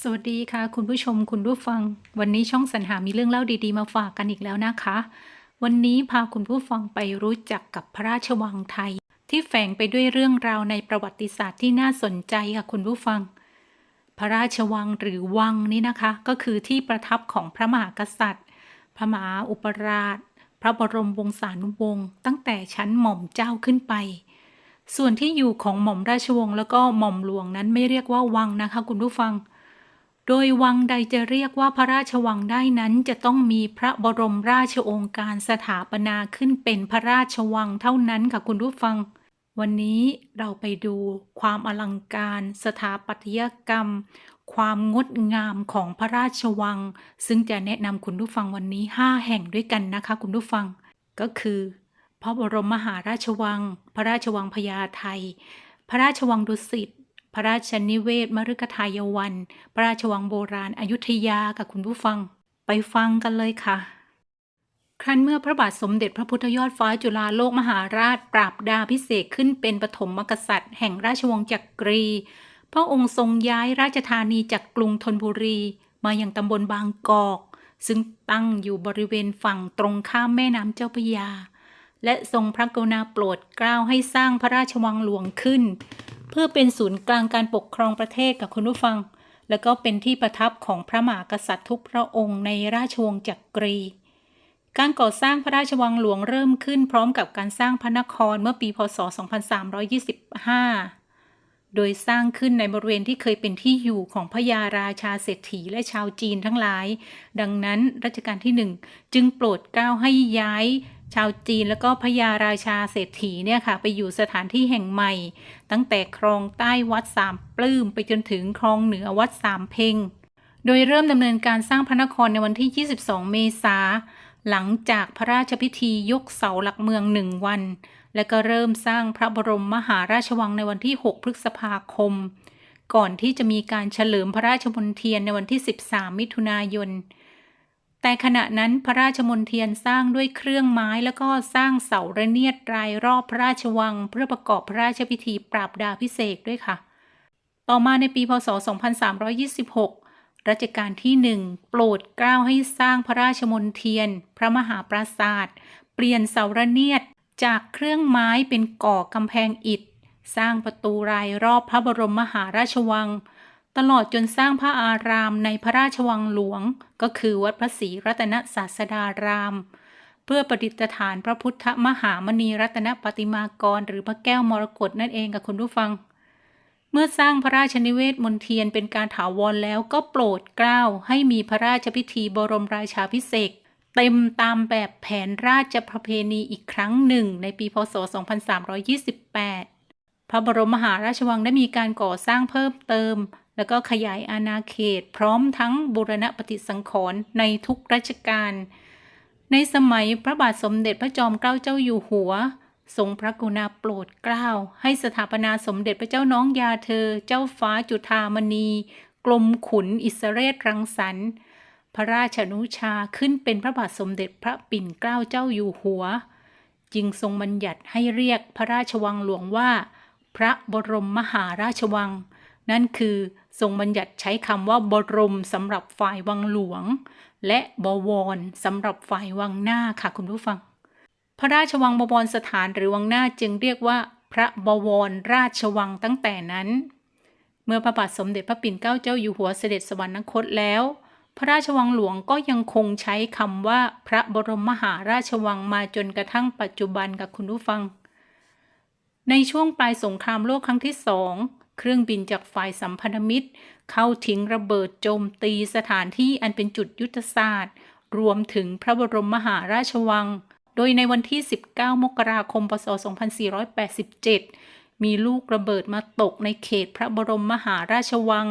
สวัสดีค่ะ คุณผู้ชมคุณผู้ฟัง วันนี้ช่องสรรหามีเรื่องเล่าดีๆ มาฝากกันอีกแล้วนะคะ วันนี้พาคุณผู้ฟังไปรู้จักกับพระราชวังไทย ที่แฝงไปด้วยเรื่องราวในประวัติศาสตร์ที่น่าสนใจค่ะคุณผู้ฟัง พระราชวังหรือวังนี่นะคะ ก็คือที่ประทับของพระมหากษัตริย์ พระมหาอุปราช พระบรมวงศานุวงศ์ตั้งแต่ชั้นหม่อมเจ้าขึ้นไป ส่วนที่อยู่ของหม่อมราชวงศ์แล้วก็หม่อมหลวงนั้นไม่เรียกว่าวังนะคะ คุณผู้ฟัง โดยวังใดจะเรียกว่าพระราชวังได้นั้นจะต้องมีพระบรมราชโองการสถาปนาขึ้นเป็นพระราชวังเท่านั้นค่ะคุณผู้ฟัง วันนี้เราไปดูความอลังการ สถาปัตยกรรม ความงดงามของพระราชวัง ซึ่งจะแนะนำคุณผู้ฟังวันนี้ 5 แห่งด้วยกันนะคะ คุณผู้ฟังก็คือ พระบรมมหาราชวัง พระราชวังพญาไทพระราชวังดุสิต พระราชนิเวศมฤคทายวัน พระราชวังโบราณอยุธยากับคุณผู้ฟัง ไปฟังกันเลยค่ะ ครั้นเมื่อพระบาทสมเด็จพระพุทธยอดฟ้าจุฬาโลกมหาราชปราบดาพิเศษขึ้นเป็นปฐมมกษัตริย์ แห่งราชวงศ์จักรี พระองค์ทรงย้ายราชธานีจากกรุงธนบุรี มายังตำบลบางกอก ซึ่งตั้งอยู่บริเวณฝั่งตรงข้ามแม่น้ำเจ้าพระยา และทรงพระกรุณาโปรดเกล้าให้สร้างพระราชวังหลวงขึ้น เพื่อเป็นศูนย์กลางการปกครองประเทศกับคุณผู้ฟัง แล้วก็เป็นที่ประทับของพระมหากษัตริย์ทุกพระองค์ในราชวงศ์จักรี การก่อสร้างพระราชวังหลวงเริ่มขึ้นพร้อมกับการสร้างพระนครเมื่อปีพศ 2325 โดยสร้างขึ้นในบริเวณที่เคยเป็นที่อยู่ของพระยาราชาเศรษฐีและชาวจีนทั้งหลาย ดังนั้นรัชกาลที่หนึ่งจึงโปรดเกล้าให้ย้าย ชาวจีนแล้วก็พระยาราชาเศรษฐีเนี่ยค่ะ ไปอยู่สถานที่แห่งใหม่ ตั้งแต่คลองใต้วัดสามปลื้มไปจนถึงคลองเหนือวัดสามเพ็งโดยเริ่มดำเนินการสร้างพระนครในวันที่ 22 เมษาหลังจากพระราชพิธียกเสาหลักเมืองหนึ่งวัน และก็เริ่มสร้างพระบรมมหาราชวังในวันที่ 6 พฤษภาคม ก่อนที่จะมีการเฉลิมพระราชมนเทียนในวันที่ 13 มิถุนายน แต่ขณะนั้นพระราชมนเทียนสร้างด้วยเครื่องไม้แล้วก็สร้างเสาระเนียดรายรอบพระราชวัง เพื่อประกอบพระราชพิธีปราบดาพิเศษกด้วยค่ะ ต่อมาในปีพศ 2326 รัชกาลที่หนึ่งโปรดเกล้าให้สร้างพระราชมนเทียน พระมหาปราศาสตร์เปลี่ยนเสาระเนียดจากเครื่องไม้เป็นก่อกำแพงอิฐ สร้างประตูรายรอบพระบรมมหาราชวัง ตลอดจนสร้างพระอารามในพระราชวังหลวง ก็คือวัดพระศรีรัตนศาสดาราม เพื่อประดิษฐานพระพุทธมหามณีรัตนปฏิมากร หรือพระแก้วมรกตนั่นเองกับคุณผู้ฟัง เมื่อสร้างพระราชนิเวศมนเทียนเป็นการถาวรแล้วก็โปรดเกล้าให้มีพระราชพิธีบรมราชาพิเศษเต็มตามแบบแผนราชประเพณีอีกครั้งหนึ่ง ในปีพศ 2328 พระบรมมหาราชวังได้มีการก่อสร้างเพิ่มเติม แล้วก็ขยายอาณาเขต พร้อมทั้งบูรณปฏิสังขรณ์ในทุกรัชกาลในสมัยพระบาทสมเด็จพระจอมเกล้าเจ้าอยู่หัว ทรงพระกรุณาโปรดเกล้า ให้สถาปนาสมเด็จพระเจ้าน้องยาเธอ เจ้าฟ้าจุฑามณีกรมขุนอิสเรศรังสรรค์ พระราชานุชาขึ้นเป็นพระบาทสมเด็จพระปิ่นเกล้าเจ้าอยู่หัว จึงทรงบัญญัติให้เรียกพระราชวังหลวงว่า พระบรมมหาราชวัง นั่นคือ ทรงบัญญัติใช้คำว่าบรมสำหรับฝ่ายวังหลวง และบวรสำหรับฝ่ายวังหน้าค่ะคุณผู้ฟัง พระราชวังบวรสถานหรือวังหน้าจึงเรียกว่า พระบวรราชวังตั้งแต่นั้น เมื่อพระบาทสมเด็จพระปิ่นเกล้าเจ้าอยู่หัวเสด็จสวรรคตแล้ว พระราชวังหลวงก็ยังคงใช้คำว่าพระบรมมหาราชวังมาจนกระทั่งปัจจุบันกับคุณผู้ฟังในช่วงปลายสงครามโลกครั้งที่สอง เครื่องบินจากฝ่ายสัมพันธมิตร เข้าทิ้งระเบิดโจมตีสถานที่อันเป็นจุดยุทธศาสตร์ รวมถึงพระบรมมหาราชวัง โดยในวันที่ 19 มกราคม พศ 2487 มีลูกระเบิดมาตกในเขตพระบรมมหาราชวัง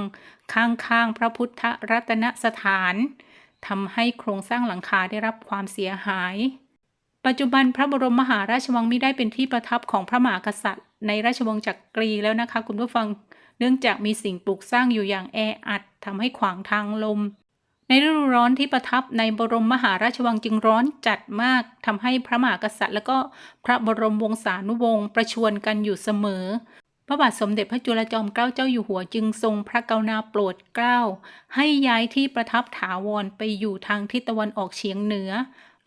ข้างๆ พระพุทธรัตนสถานทำให้โครงสร้างหลังคาได้รับความเสียหาย ปัจจุบันพระบรมมหาราชวังไม่ได้เป็นที่ประทับของพระมหากษัตริย์ ในราชวงศ์จักรีแล้วนะคะ คุณผู้ฟัง เนื่องจากมีสิ่งปลูกสร้างอยู่อย่างแออัดทำให้ขวางทางลม ในฤดูร้อนที่ประทับในบรมมหาราชวังจึงร้อนจัดมากทำให้พระมหากษัตริย์ และก็พระบรมวงศานุวงศ์ประชวรกันอยู่เสมอประบาทสมเด็จพระจุลจอมเกล้าเจ้าอยู่หัวจึงทรงพระกรุณาโปรดเกล้าให้ย้ายที่ประทับถาวรไปอยู่ทางทิศตะวันออกเฉียงเหนือ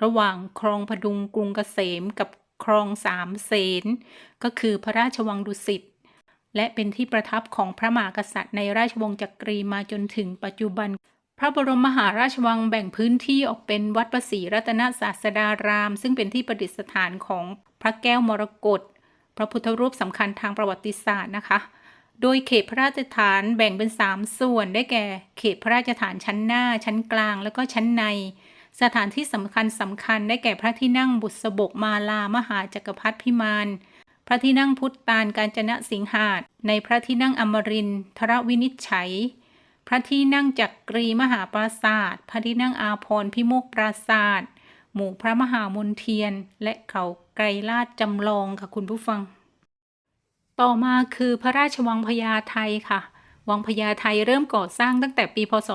ระหว่างคลองพดุงกรุงเกษมกับคลองสามเสนก็คือพระราชวังดุสิตและเป็นที่ประทับของพระมหากษัตริย์ในราชวงศ์จักรีมาจนถึงปัจจุบัน พระบรมมหาราชวังแบ่งพื้นที่ออกเป็นวัดประศรีรัตนศาสดาราม ซึ่งเป็นที่ประดิษฐานของพระแก้วมรกตพระพุทธรูปสำคัญทางประวัติศาสตร์นะคะ โดยเขตพระราชฐานแบ่งเป็น 3 ส่วนได้แก่ เขตพระราชฐานชั้นหน้าชั้นกลาง แล้วก็ชั้นใน สถานที่สำคัญสำคัญได้แก่พระที่นั่งบุษบกมาลามหาจักรพรรดิพิมานพระที่นั่งพุทธตาลกาญจนะสิงหาดในพระที่นั่งอมรินทรวินิจฉัย พระที่นั่งจักรีมหาปราศาสตร์พระที่นั่งอาพรพิโมกปราศาสตร์หมู่พระมหามนเทียน และเขาไกรลาดจำลองค่ะคุณผู้ฟัง ต่อมาคือพระราชวังพญาไทค่ะ วังพญาไทเริ่มก่อสร้างตั้งแต่ปีพศ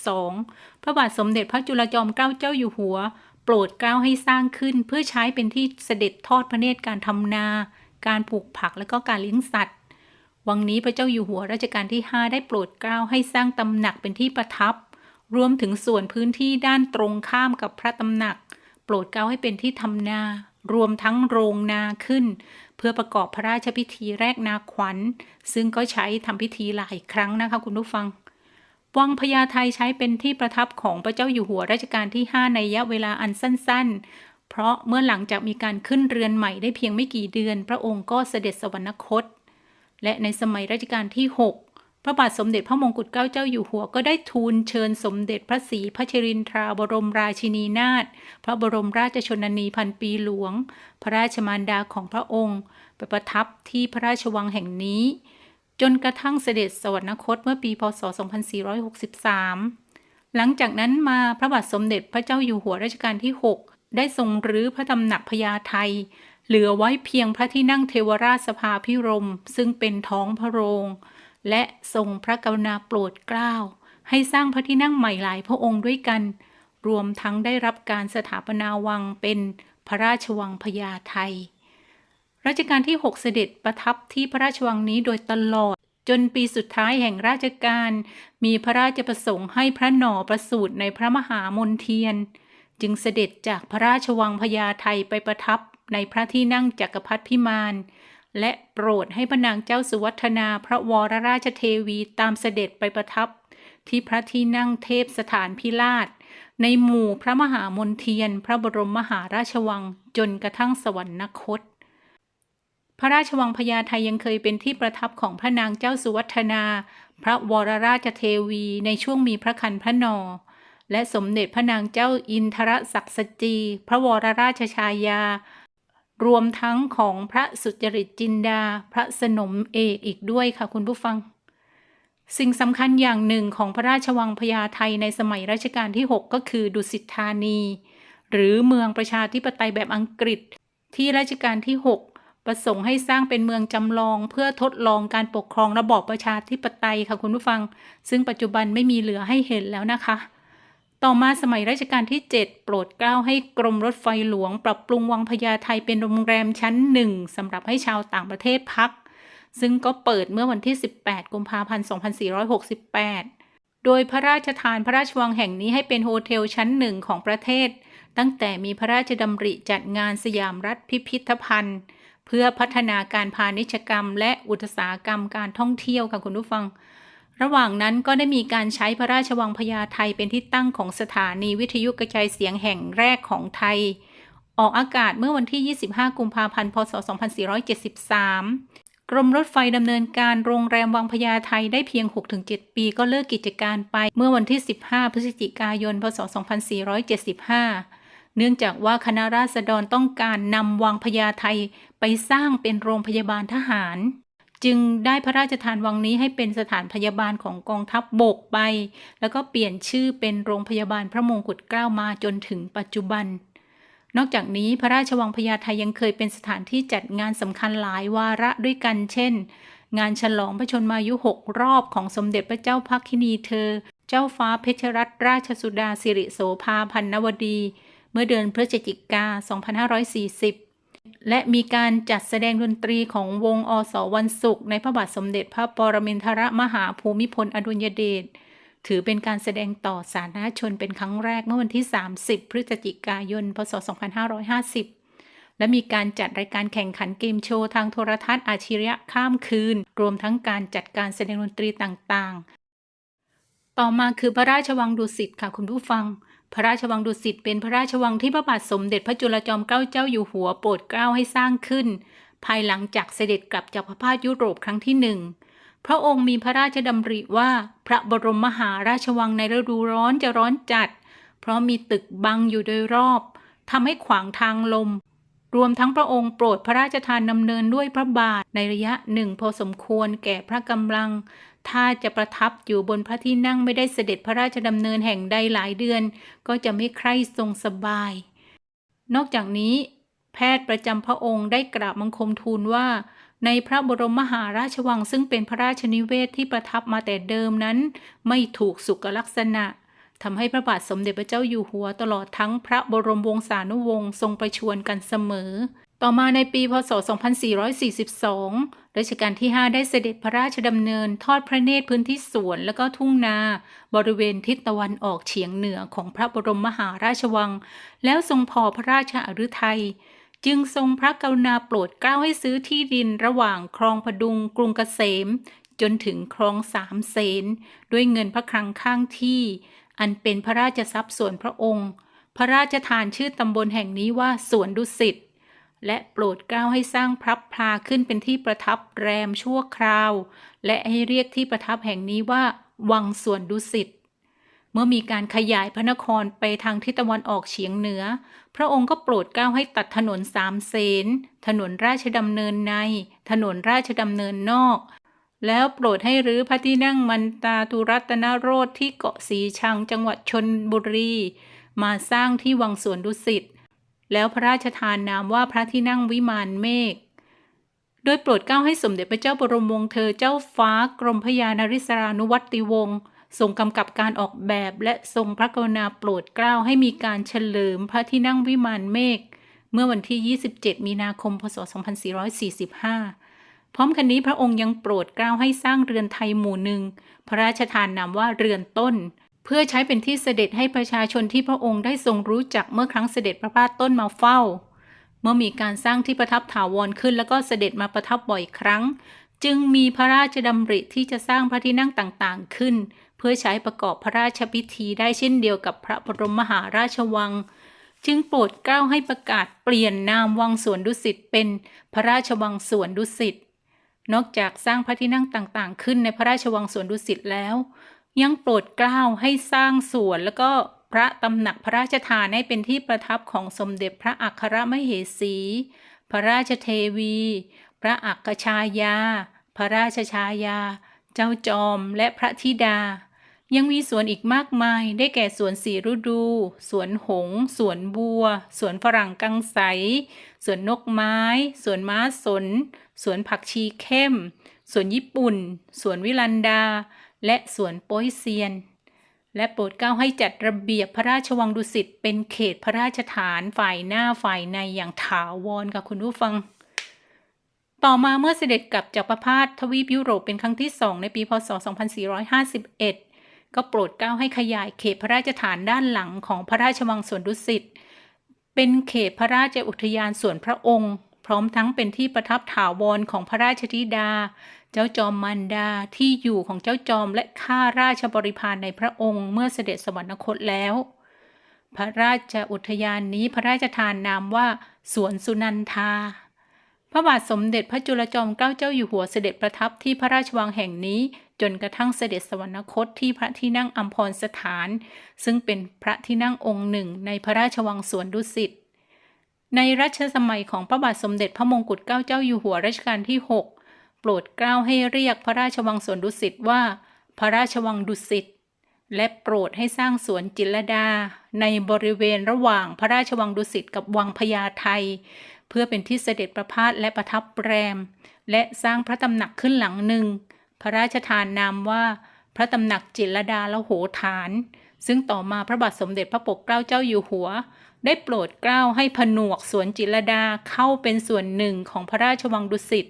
2452 พระบาทสมเด็จพระจุลจอมเกล้าเจ้าอยู่หัว โปรดเกล้าให้สร้างขึ้นเพื่อใช้เป็นที่เสด็จทอดพระเนตรการทำนา การปลูกผักและก็การเลี้ยงสัตว์ วังนี้พระเจ้าอยู่หัวรัชกาลที่ 5 ได้โปรดเกล้าให้สร้างตำหนักเป็นที่ประทับ รวมถึงส่วนพื้นที่ด้านตรงข้ามกับพระตำหนัก โปรดเกล้าให้เป็นที่ทำนา รวมทั้งโรงนาขึ้น เพื่อประกอบพระราชพิธีแรกนาขวัญ ซึ่งก็ใช้ทำพิธีหลายครั้งนะคะคุณผู้ฟัง วังพญาไทใช้เป็นที่ประทับของพระเจ้าอยู่หัวรัชกาลที่ 5 ในระยะเวลาอันสั้น ๆ เพราะเมื่อหลังจากมีการขึ้นเรือนใหม่ได้เพียงไม่กี่เดือน พระองค์ก็เสด็จสวรรคต และในสมัยรัชกาลที่ 6 พระบาทสมเด็จพระมงกุฎเกล้าเจ้าอยู่หัวก็ได้ทูลเชิญสมเด็จพระศรีพัชรินทราบรมราชินีนาถพระบรมราชชนนีพันปีหลวง พระราชมารดาของพระองค์ไปประทับที่พระราชวังแห่งนี้ จนกระทั่งเสด็จสวรรคตเมื่อปีพศ 2463 หลังจากนั้นมาพระบาทสมเด็จพระเจ้าอยู่หัวรัชกาลที่ 6 ได้ทรงรื้อพระตำหนักพญาไทเหลือไว้เพียงพระที่นั่งเทวราชสภาพิรม ซึ่งเป็นท้องพระโรง และทรงพระกรุณาโปรดเกล้า ให้สร้างพระที่นั่งใหม่หลายพระองค์ด้วยกัน รวมทั้งได้รับการสถาปนาวังเป็นพระราชวังพญาไทรัชกาลที่ 6 เสด็จประทับที่พระราชวังนี้โดยตลอด จนปีสุดท้ายแห่งราชการ มีพระราชประสงค์ให้พระหน่อประสูติในพระมหามนเทียน จึงเสด็จจากพระราชวังพญาไทไปประทับในพระที่นั่งจักรพรรดิพิมาน และโปรดให้พระนางเจ้าสุวัฒนาพระวรราชเทวีตามเสด็จไปประทับ ที่พระที่นั่งเทพสถานพิราชในหมู่พระมหามนเทียน พระบรมมหาราชวังจนกระทั่งสวรรคต พระราชวังพญาไทยังเคยเป็นที่ประทับของพระนางเจ้าสุวัฒนา พระวรราชเทวีในช่วงมีพระคันพระนอ และสมเด็จพระนางเจ้าอินทรศักดิ์สจี พระวรราชชายา รวมทั้งของพระสุจริตจินดา พระสนมเอกอีกด้วยค่ะคุณผู้ฟัง สิ่งสำคัญอย่างหนึ่งของพระราชวังพญาไทในสมัยรัชกาลที่ 6 ก็คือดุสิตธานี หรือเมืองประชาธิปไตยแบบอังกฤษ ที่รัชกาลที่ 6 ประสงค์ให้สร้างเป็นเมืองจำลองเพื่อทดลองการปกครองระบอบประชาธิปไตยค่ะคุณผู้ฟัง ซึ่งปัจจุบันไม่มีเหลือให้เห็นแล้วนะคะ ต่อมาสมัยรัชกาลที่ 7 โปรดเกล้าให้กรมรถไฟหลวง ปรับปรุงวังพญาไทเป็นโรงแรมชั้นหนึ่งสำหรับให้ชาวต่างประเทศพัก ซึ่งก็เปิดเมื่อวันที่ 18 กุมภาพันธ์ 2468 โดยพระราชทานพระราชวังแห่งนี้ให้เป็นโฮเทลชั้นหนึ่งของประเทศ ตั้งแต่มีพระราชดำริจัดงานสยามรัฐพิพิธภัณฑ์ เพื่อพัฒนาการพาณิชยกรรม และอุตสาหกรรมการท่องเที่ยวค่ะคุณผู้ฟัง ระหว่างนั้นก็ได้มีการใช้พระราชวังพญาไทเป็นที่ตั้งของสถานีวิทยุกระจายเสียงแห่งแรกของไทย ออกอากาศเมื่อวันที่ 25 กุมภาพันธ์ พศ 2473 กรมรถไฟดำเนินการโรงแรมวังพญาไทได้เพียง 6-7 ปีก็เลิกกิจการไปเมื่อวันที่ 15 พฤศจิกายน พศ 2475 เนื่องจากว่าคณะราษฎรต้องการนำวังพญาไทไปสร้างเป็นโรงพยาบาลทหาร จึงได้พระราชทานวังนี้ให้เป็นสถานพยาบาลของกองทัพบบกไป แล้วก็เปลี่ยนชื่อเป็นโรงพยาบาลพระมงกุฎเกล้ามาจนถึงปัจจุบัน นอกจากนี้พระราชวังพญาไทยังเคยเป็นสถานที่จัดงานสำคัญหลายวาระด้วยกัน เช่น งานฉลองพระชนมายุหกรอบของสมเด็จพระเจ้าพักคินีเธอ เจ้าฟ้าเพชรรัตนราชสุดาสิริโสภาพันนวดี เมื่อเดือนพฤศจิกา 2540 และมีการจัดแสดงดนตรีของวงอสวันศุกร์ในพระบาทสมเด็จพระปรมินทรมหาภูมิพลอดุลยเดชถือเป็นการแสดงต่อสาธารณชนเป็นครั้งแรกเมื่อวันที่ 30 พฤศจิกายน พศ 2550 และมีการจัดรายการแข่งขันเกมโชว์ทางโทรทัศน์อาชียะข้ามคืน รวมทั้งการจัดการแสดงดนตรีต่างๆ ต่อมาคือพระราชวังดุสิตค่ะคุณผู้ฟัง พระราชวังดุสิตเป็นพระราชวังที่พระบาทสมเด็จพระจุลจอมเกล้าเจ้าอยู่หัวโปรดเกล้าให้สร้างขึ้น ภายหลังจากเสด็จกลับจากพระพาสยุโรปครั้งที่หนึ่งพระองค์มีพระราชดำริว่าพระบรมมหาราชวังในฤดูร้อนจะร้อนจัด เพราะมีตึกบังอยู่โดยรอบทำให้ขวางทางลม รวมทั้งพระองค์โปรดพระราชทานดำเนินด้วยพระบาทในระยะหนึ่งพอสมควรแก่พระกำลัง ถ้าจะประทับอยู่บนพระที่นั่งไม่ได้เสด็จพระราชดำเนินแห่งใดหลายเดือน ก็จะไม่ใคร่ทรงสบาย นอกจากนี้ แพทย์ประจำพระองค์ได้กราบบังคมทูลว่า ในพระบรมมหาราชวังซึ่งเป็นพระราชนิเวศที่ประทับมาแต่เดิมนั้น ไม่ถูกสุขลักษณะทำให้พระบาทสมเด็จพระเจ้าอยู่หัวตลอดทั้งพระบรมวงศานุวงศ์ทรงประชวรกันเสมอ ต่อมาในปีพศ 2442 รัชกาลที่ 5 ได้เสด็จพระราชดำเนินทอดพระเนตรพื้นที่สวนและก็ทุ่งนา บริเวณทิศตะวันออกเฉียงเหนือของพระบรมมหาราชวัง แล้วทรงพอพระราชอฤทัยจึงทรงพระกรุณาโปรดเกล้าให้ซื้อที่ดินระหว่างคลองพดุงกรุงเกษม จนถึงคลองสามเสนด้วยเงินพระคลังข้างที่ อันเป็นพระราชทรัพย์ส่วนพระองค์ พระราชทานชื่อตำบลแห่งนี้ว่าสวนดุสิต และโปรดเกล้าให้สร้างพระพลาขึ้นเป็นที่ประทับแรมชั่วคราว และให้เรียกที่ประทับแห่งนี้ว่า วังสวนดุสิตเมื่อมีการขยายพระนครไปทางทิศตะวันออกเฉียงเหนือ พระองค์ก็โปรดเกล้าให้ตัดถนนสามเสน ถนนราชดำเนินใน ถนนราชดำเนินนอก แล้วโปรดให้รื้อพระที่นั่งมันตาตุรัตนโรธที่เกาะสีชังจังหวัดชนบุรี มาสร้างที่วังสวนดุสิต แล้วพระราชทานนามว่าพระที่นั่งวิมานเมฆ โดยโปรดเกล้าให้สมเด็จพระเจ้าบรมวงศ์เธอเจ้าฟ้ากรมพยานาริศรานุวัติวงศ์ทรงกำกับการออกแบบและทรงพระกรุณาโปรดเกล้าให้มีการเฉลิมพระที่นั่งวิมานเมฆ เมื่อวันที่ 27 มีนาคม พศ 2445 พร้อมกันนี้พระองค์ยังโปรดเกล้าให้สร้างเรือนไทยหมู่หนึ่ง พระราชทานนามว่าเรือนต้น เพื่อใช้เป็นที่เสด็จให้ประชาชนที่พระองค์ได้ทรงรู้จักเมื่อครั้งเสด็จพระพาสต้นมาเฝ้า เมื่อมีการสร้างที่ประทับถาวรขึ้นแล้วก็เสด็จมาประทับบ่อยครั้ง จึงมีพระราชดำริที่จะสร้างพระที่นั่งต่างๆขึ้น เพื่อใช้ประกอบพระราชพิธีได้เช่นเดียวกับพระบรมมหาราชวัง จึงโปรดเกล้าให้ประกาศเปลี่ยนนามวังสวนดุสิตเป็นพระราชวังสวนดุสิตนอกจากสร้างพระที่นั่งต่างๆ ขึ้นในพระราชวังสวนดุสิตแล้ว ยังโปรดเกล้าให้สร้างสวนแล้วก็พระตำหนักพระราชทานให้เป็นที่ประทับของสมเด็จพระอัครมเหสี พระราชเทวี พระอัคชายา พระราชชายา เจ้าจอมและพระธิดา ยังมีสวนอีกมากมาย ได้แก่สวนสีฤดู สวนหง สวนบัว สวนฝรั่งกังใสสวนนกไม้ สวนม้าสน สวนผักชีเข้ม สวนญี่ปุ่น สวนวิลันดา และสวนโป้ยเซียน และโปรดเกล้าให้จัดระเบียบพระราชวังดุสิตเป็นเขตพระราชฐานฝ่ายหน้าฝ่ายในอย่างถาวรค่ะคุณผู้ฟัง ต่อมาเมื่อเสด็จกลับจากประพาสทวีปยุโรปเป็นครั้งที่สองในปีพศ 2451 ก็โปรดเกล้าให้ขยายเขตพระราชฐานด้านหลังของพระราชวังสวนดุสิตเป็นเขตพระราชอุทยานส่วนพระองค์ พร้อมทั้งเป็นที่ประทับถาวรของพระราชธิดา เจ้าจอมมันดาที่อยู่ของเจ้าจอมและข้าราชบริพารในพระองค์เมื่อเสด็จสวรรคตแล้ว พระราชอุทยานนี้พระราชทานนามว่า สวนสุนันทา พระบาทสมเด็จพระจุลจอมเกล้าเจ้าอยู่หัวเสด็จประทับที่พระราชวังแห่งนี้ จนกระทั่งเสด็จสวรรคตที่พระที่นั่งอัมพรสถาน ซึ่งเป็นพระที่นั่งองค์หนึ่งในพระราชวังสวนดุสิต ในรัชสมัยของพระบาทสมเด็จพระมงกุฎเกล้าเจ้าอยู่หัวรัชกาลที่ 6 โปรดเกล้าให้เรียกพระราชวังสวนดุสิตว่า พระราชวังดุสิตและโปรดให้สร้างสวนจิรลดา ในบริเวณระหว่างพระราชวังดุสิตกับวังพญาไทเพื่อเป็นที่เสด็จประพาสและประทับแรม และสร้างพระตำหนักขึ้นหลังหนึ่ง พระราชทานนามว่า พระตำหนักจิรลดาละโหฐาน ซึ่งต่อมาพระบาทสมเด็จพระปกเกล้าเจ้าอยู่หัว ได้โปรดเกล้าให้ผนวกสวนจิรดาเข้าเป็นส่วนหนึ่งของพระราชวังดุสิต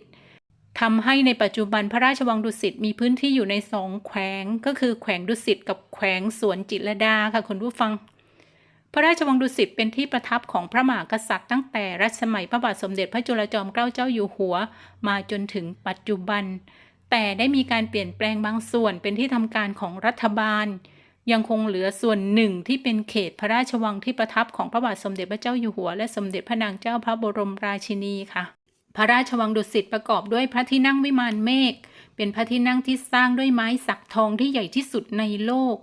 ทำให้ในปัจจุบันพระราชวังดุสิตมีพื้นที่อยู่ในสองแขวง ก็คือแขวงดุสิตกับแขวงสวนจิตรดาค่ะคุณผู้ฟัง พระราชวังดุสิตเป็นที่ประทับของพระมหากษัตริย์ตั้งแต่รัชสมัยพระบาทสมเด็จพระจุลจอมเกล้าเจ้าอยู่หัว มาจนถึงปัจจุบัน แต่ได้มีการเปลี่ยนแปลงบางส่วนเป็นที่ทำการของรัฐบาล ยังคงเหลือส่วนหนึ่งที่เป็นเขตพระราชวังที่ประทับของพระบาทสมเด็จพระเจ้าอยู่หัว และสมเด็จพระนางเจ้าพระบรมราชินีค่ะ พระราชวังดุสิตประกอบด้วยพระที่นั่งวิมานเมฆ เป็นพระที่นั่งที่สร้างด้วยไม้สักทองที่ใหญ่ที่สุดในโลก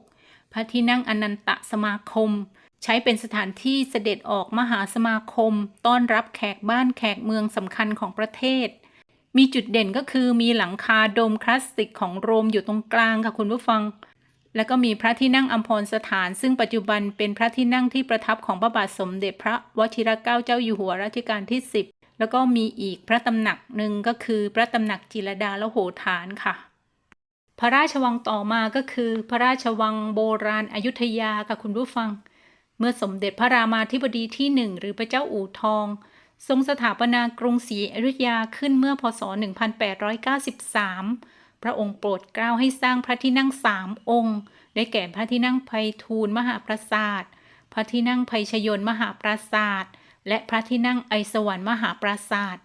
พระที่นั่งอนันตสมาคม ใช้เป็นสถานที่เสด็จออกมหาสมาคม ต้อนรับแขกบ้านแขกเมืองสำคัญของประเทศมีจุดเด่นก็คือมีหลังคาโดมคลาสสิกของโรมอยู่ตรงกลางค่ะคุณผู้ฟัง แล้วก็มีพระที่นั่งอัมพรสถาน ซึ่งปัจจุบันเป็นพระที่นั่งที่ประทับของพระบาทสมเด็จพระวชิรเกล้าเจ้าอยู่หัวรัชกาลที่ 10 แล้วก็มีอีกพระตำหนักหนึ่งก็คือพระตำหนักจิรดาและโหฐานค่ะ พระราชวังต่อมาก็คือ พระราชวังโบราณอยุธยาค่ะคุณผู้ฟัง เมื่อสมเด็จพระรามาธิบดีที่หนึ่งหรือพระเจ้าอู่ทอง ทรงสถาปนากรุงศรีอยุธยาขึ้นเมื่อพศ 1893 พระองค์โปรดเกล้าให้สร้างพระที่นั่งสามองค์ ได้แก่พระที่นั่งไพฑูรย์มหาปราสาท พระที่นั่งไพชยนมหาปราสาท และพระที่นั่งไอสวรรค์มหาปราสาท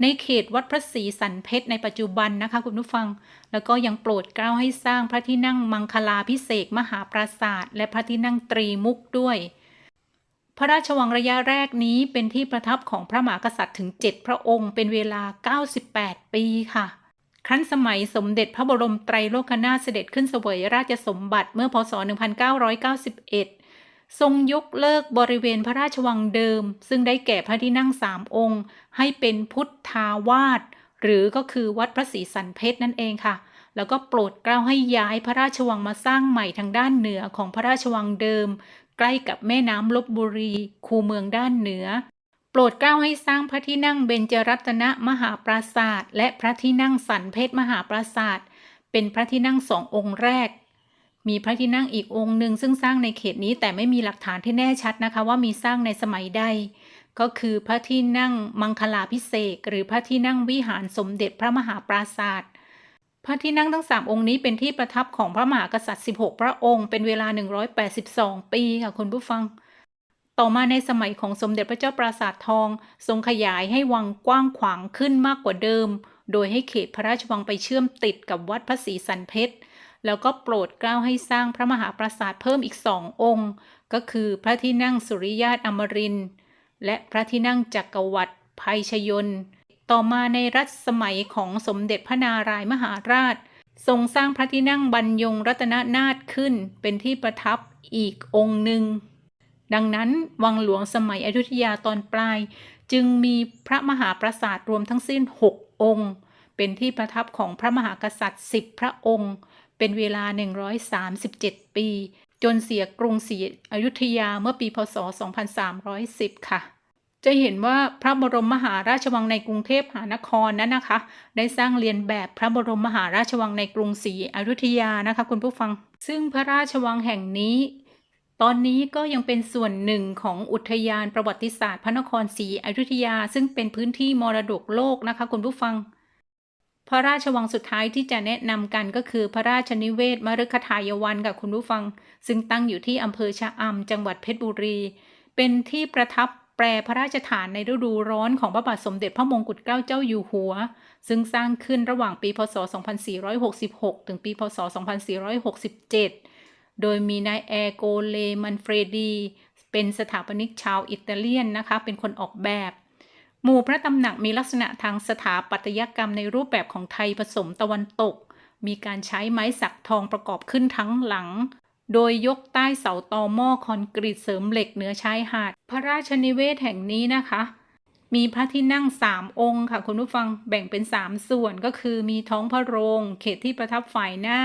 ในเขตวัดพระศรีสันเพชรในปัจจุบันนะคะคุณผู้ฟัง แล้วก็ยังโปรดเกล้าให้สร้างพระที่นั่งมังคลาพิเศษมหาปราสาท และพระที่นั่งตรีมุกด้วยพระราชวังระยะแรกนี้เป็นที่ประทับของพระมหากษัตริย์ถึง 7 พระองค์ เป็นเวลา 98 ปีค่ะ ครั้นสมัยสมเด็จพระบรมไตรโลกนาถเสด็จขึ้นเสวยราชสมบัติเมื่อพศ 1991 ทรงยกเลิกบริเวณพระราชวังเดิม ซึ่งได้แก่พระที่นั่งสามองค์ ให้เป็นพุทธาวาสหรือก็คือวัดพระศรีสันเพชรนั่นเองค่ะแล้วก็โปรดเกล้าให้ย้ายพระราชวังมาสร้างใหม่ทางด้านเหนือของพระราชวังเดิม ใกล้กับแม่น้ำลบบุรี คูเมืองด้านเหนือ ปรดเกล้าให้สร้างพระที่นั่งเบญจรัตนมหาปราศาสตร์และพระที่นั่งสันเพชรมหาปราศาสตร์เป็นพระที่นั่งสององค์แรก มีพระที่นั่งอีกองค์หนึ่งซึ่งสร้างในเขตนี้แต่ไม่มีหลักฐานที่แน่ชัดนะคะ ว่ามีสร้างในสมัยใด ก็คือพระที่นั่งมังคลาพิเศษหรือพระที่นั่งวิหารสมเด็จพระมหาปราศาสตร์พระที่นั่งทั้งสามองค์นี้เป็นที่ประทับของพระมหากษัตริย์ 16 พระองค์ เป็นเวลา 182 ปีค่ะคุณผู้ฟัง ต่อมาในสมัยของสมเด็จพระเจ้าปราสาททอง ทรงขยายให้วังกว้างขวางขึ้นมากกว่าเดิม โดยให้เขตพระราชวังไปเชื่อมติดกับวัดพระศรีสันเพชร แล้วก็โปรดเกล้าให้สร้างพระมหาปราสาทเพิ่มอีกสององค์ ก็คือพระที่นั่งสุริยาตอมรินทร์และพระที่นั่งจักรวรรดิภัยชยนต์ต่อมาในรัชสมัยของสมเด็จพระนารายมหาราช ทรงสร้างพระที่นั่งบรรยงรัตนนาถขึ้นเป็นที่ประทับอีกองค์หนึ่ง ดังนั้นวังหลวงสมัยอยุธยาตอนปลาย จึงมีพระมหาปราสาทรวมทั้งสิ้น 6 องค์ เป็นที่ประทับของพระมหากษัตริย์ 10 พระองค์ เป็นเวลา 137 ปี จนเสียกรุงศรีอยุธยาเมื่อปีพศ 2310 ค่ะจะเห็นว่าพระบรมมหาราชวังในกรุงเทพมหานครนั้นนะคะ ได้สร้างเรียนแบบพระบรมมหาราชวังในกรุงศรีอยุธยานะคะ คุณผู้ฟัง ซึ่งพระราชวังแห่งนี้ ตอนนี้ก็ยังเป็นส่วนหนึ่งของอุทยานประวัติศาสตร์ พระนครศรีอยุธยา ซึ่งเป็นพื้นที่มรดกโลกนะคะคุณผู้ฟัง พระราชวังสุดท้ายที่จะแนะนำกันก็คือพระราชนิเวศมฤคทายวันค่ะคุณผู้ฟัง ซึ่งตั้งอยู่ที่อำเภอชะอำจังหวัดเพชรบุรี เป็นที่ประทับแปรพระราชฐานในฤดูร้อนของพระบาทสมเด็จพระมงกุฎเกล้าเจ้าอยู่หัว ซึ่งสร้างขึ้นระหว่างปี พศ 2466 ถึงปี พศ 2467 โดยมีนายแอร์โกเลมันเฟรดี เป็นสถาปนิกชาวอิตาเลียนนะคะ เป็นคนออกแบบ หมู่พระตำหนักมีลักษณะทางสถาปัตยกรรมในรูปแบบของไทยผสมตะวันตก มีการใช้ไม้สักทองประกอบขึ้นทั้งหลัง โดยยกใต้เสาตอหม้อคอนกรีตเสริมเหล็กเหนือชายหาด พระราชนิเวศแห่งนี้นะคะมีพระที่นั่งสามองค์ค่ะคุณผู้ฟังแบ่งเป็นสามส่วนก็คือมีท้องพระโรง เขตที่ประทับฝ่ายหน้า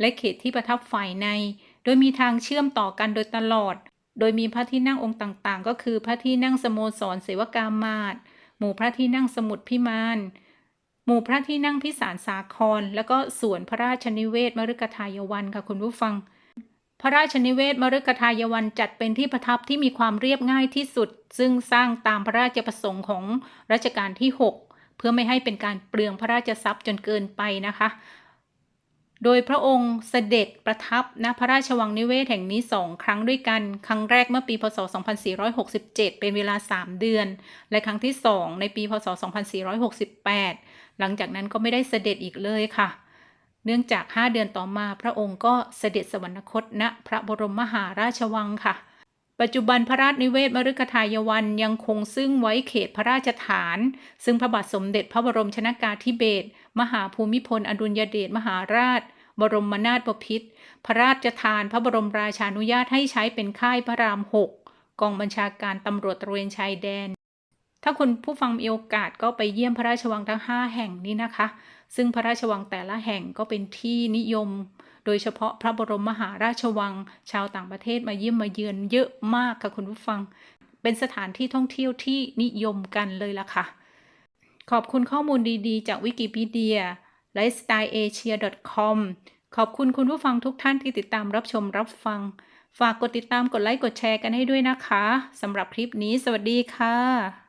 และเขตที่ประทับฝ่ายใน โดยมีทางเชื่อมต่อกันโดยตลอด โดยมีพระที่นั่งองค์ต่างๆ ก็คือพระที่นั่งสโมสรเสวกามาศหมู่พระที่นั่งสมุทรพิมาน หมู่พระที่นั่งพิสารสาคร แล้วก็สวนพระราชนิเวศมฤคทายวันค่ะคุณผู้ฟังพพระราชนิเวศมฤคทายวันจัดเป็นที่ประทับที่มีความเรียบง่ายที่สุด ซึ่งสร้างตามพระราชประสงค์ของรัชกาลที่ 6 เพื่อไม่ให้เป็นการเปลืองพระราชทรัพย์จนเกินไปนะคะ โดยพระองค์เสด็จประทับณพระราชวังนิเวศแห่งนี้สองครั้งด้วยกัน ครั้งแรกเมื่อปีพศ 2467 เป็นเวลา 3 เดือน และครั้งที่2ในปีพศ 2468 หลังจากนั้นก็ไม่ได้เสด็จอีกเลยค่ะ เนื่องจาก 5 เดือนต่อมาพระองค์ก็เสด็จสวรรคตณพระบรมมหาราชวังค่ะ ปัจจุบันพระราชนิเวศมฤคทายวันยังคงซึ่งไว้เขตพระราชฐาน ซึ่งพระบาทสมเด็จพระบรมชนากาธิเบศร มหาภูมิพล อดุลยเดชมหาราช บรมนาถบพิตรพระราชทานพระบรมราชานุญาตให้ใช้เป็นค่ายพระรามหกกองบัญชาการตำรวจตระเวนชายแดน ถ้าคุณผู้ฟังมีโอกาสก็ไปเยี่ยมพระราชวังทั้ง 5 แห่งนี้นะคะ ซึ่งพระราชวังแต่ละแห่งก็เป็นที่นิยม โดยเฉพาะพระบรมมหาราชวัง ชาวต่างประเทศมาเยี่ยมมาเยือนเยอะมากค่ะคุณผู้ฟัง เป็นสถานที่ท่องเที่ยวที่นิยมกันเลยล่ะค่ะ ขอบคุณข้อมูลดีๆ จากวิกิพีเดีย lifestyleasia.com ขอบคุณคุณผู้ฟังทุกท่านที่ติดตามรับชมรับฟัง ฝากกดติดตามกดไลค์กดแชร์กันให้ด้วยนะคะสำหรับคลิปนี้ สวัสดีค่ะ